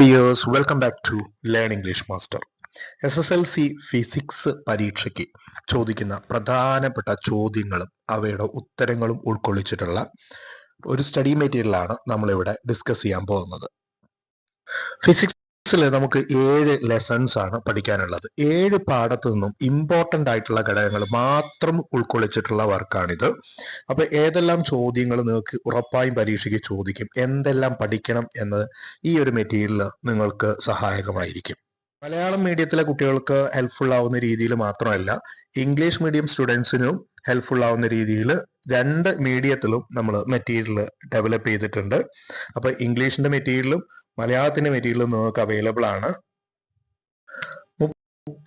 Dears welcome back to learn English master S S L C physics പരീക്ഷയ്ക്ക് ചോദിക്കുന്ന പ്രധാനപ്പെട്ട ചോദ്യങ്ങളും അവയുടെ ഉത്തരങ്ങളും ഉൾക്കൊള്ളിച്ചിട്ടുള്ള ഒരു സ്റ്റഡി മെറ്റീരിയലാണ് നമ്മളിവിടെ ഡിസ്കസ് ചെയ്യാൻ പോകുന്നത്. ഫിസിക്സിൽ നമുക്ക് ഏഴ് ലെസൺസ് ആണ് പഠിക്കാനുള്ളത്. ഏഴ് പാഠത്തു നിന്നും ഇമ്പോർട്ടന്റ് ആയിട്ടുള്ള ഘടകങ്ങൾ മാത്രം ഉൾക്കൊള്ളിച്ചിട്ടുള്ള വർക്കാണിത്. അപ്പൊ ഏതെല്ലാം ചോദ്യങ്ങൾ നിങ്ങൾക്ക് ഉറപ്പായും പരീക്ഷയ്ക്ക് ചോദിക്കും. എന്തെല്ലാം പഠിക്കണം എന്നത് ഈ ഒരു മെറ്റീരിയൽ നിങ്ങൾക്ക് സഹായകമായിരിക്കും. മലയാളം മീഡിയത്തിലെ കുട്ടികൾക്ക് ഹെൽപ്ഫുൾ ആവുന്ന രീതിയിൽ മാത്രമല്ല ഇംഗ്ലീഷ് മീഡിയം സ്റ്റുഡൻസിനും ഹെൽപ്ഫുൾ ആവുന്ന രീതിയിൽ രണ്ട് മീഡിയത്തിലും നമ്മൾ മെറ്റീരിയൽ ഡെവലപ്പ് ചെയ്തിട്ടുണ്ട്. അപ്പോൾ ഇംഗ്ലീഷിന്റെ മെറ്റീരിയലും മലയാളത്തിന്റെ മെറ്റീരിയലും നിങ്ങൾക്ക് അവൈലബിൾ ആണ്.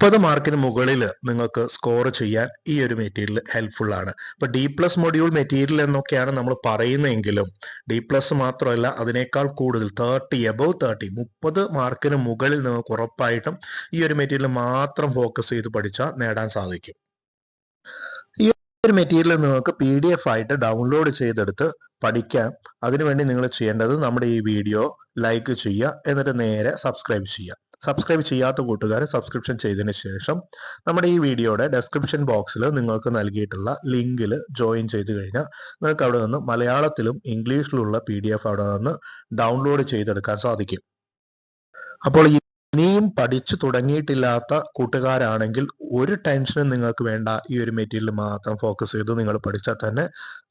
മുപ്പത് മാർക്കിന് മുകളിൽ നിങ്ങൾക്ക് സ്കോർ ചെയ്യാൻ ഈ ഒരു മെറ്റീരിയൽ ഹെൽപ്ഫുൾ ആണ്. ഇപ്പൊ ഡി പ്ലസ് മൊഡ്യൂൾ മെറ്റീരിയൽ എന്നൊക്കെയാണ് നമ്മൾ പറയുന്നതെങ്കിലും ഡി പ്ലസ് മാത്രമല്ല അതിനേക്കാൾ കൂടുതൽ തേർട്ടി എബവ് തേർട്ടി മുപ്പത് മാർക്കിന് മുകളിൽ നിങ്ങൾക്ക് ഉറപ്പായിട്ടും ഈ ഒരു മെറ്റീരിയൽ മാത്രം ഫോക്കസ് ചെയ്ത് പഠിച്ചാൽ നേടാൻ സാധിക്കും. ഈ ഒരു മെറ്റീരിയൽ നിങ്ങൾക്ക് പി ഡി എഫ് ആയിട്ട് ഡൗൺലോഡ് ചെയ്തെടുത്ത് പഠിക്കാം അതിനുവേണ്ടി നിങ്ങൾ ചെയ്യേണ്ടത് നമ്മുടെ ഈ വീഡിയോ ലൈക്ക് ചെയ്യുക എന്നിട്ട് നേരെ സബ്സ്ക്രൈബ് ചെയ്യുക. സബ്സ്ക്രൈബ് ചെയ്യാത്ത കൂട്ടുകാർ സബ്സ്ക്രിപ്ഷൻ ചെയ്തതിന് ശേഷം നമ്മുടെ ഈ വീഡിയോയുടെ ഡെസ്ക്രിപ്ഷൻ ബോക്സിൽ നിങ്ങൾക്ക് നൽകിയിട്ടുള്ള ലിങ്കിൽ ജോയിൻ ചെയ്ത് കഴിഞ്ഞാൽ നിങ്ങൾക്ക് അവിടെ നിന്ന് മലയാളത്തിലും ഇംഗ്ലീഷിലുള്ള പി ഡി എഫ് അവിടെ നിന്ന് ഡൗൺലോഡ് ചെയ്തെടുക്കാൻ സാധിക്കും. അപ്പോൾ ഇനിയും പഠിച്ചു തുടങ്ങിയിട്ടില്ലാത്ത കൂട്ടുകാരാണെങ്കിൽ ഒരു ടെൻഷനും നിങ്ങൾക്ക് വേണ്ട. ഈ ഒരു മെറ്റീരിയൽ മാത്രം ഫോക്കസ് ചെയ്ത് നിങ്ങൾ പഠിച്ചാൽ തന്നെ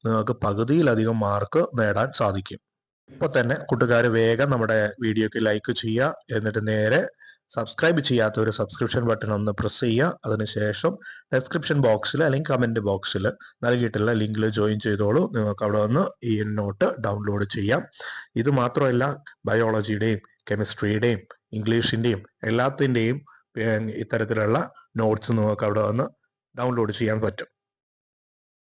നിങ്ങൾക്ക് പകുതിയിലധികം മാർക്ക് നേടാൻ സാധിക്കും. ഇപ്പൊ തന്നെ കൂട്ടുകാർ വേഗം നമ്മുടെ വീഡിയോക്ക് ലൈക്ക് ചെയ്യുക. എന്നിട്ട് നേരെ സബ്സ്ക്രൈബ് ചെയ്യാത്ത ഒരു സബ്സ്ക്രിപ്ഷൻ ബട്ടൺ ഒന്ന് പ്രസ് ചെയ്യുക. അതിനുശേഷം ഡെസ്ക്രിപ്ഷൻ ബോക്സിൽ അല്ലെങ്കിൽ കമന്റ് ബോക്സിൽ നൽകിയിട്ടുള്ള ലിങ്കിൽ ജോയിൻ ചെയ്തോളൂ. നിങ്ങൾക്ക് അവിടെ നിന്ന് ഈ നോട്ട് ഡൗൺലോഡ് ചെയ്യാം. ഇത് മാത്രമല്ല ബയോളജിയുടെയും കെമിസ്ട്രിയുടെയും ഇംഗ്ലീഷിന്റെയും എല്ലാത്തിന്റെയും ഇത്തരത്തിലുള്ള നോട്ട്സ് നിങ്ങൾക്ക് അവിടെ വന്ന് ഡൗൺലോഡ് ചെയ്യാൻ പറ്റും.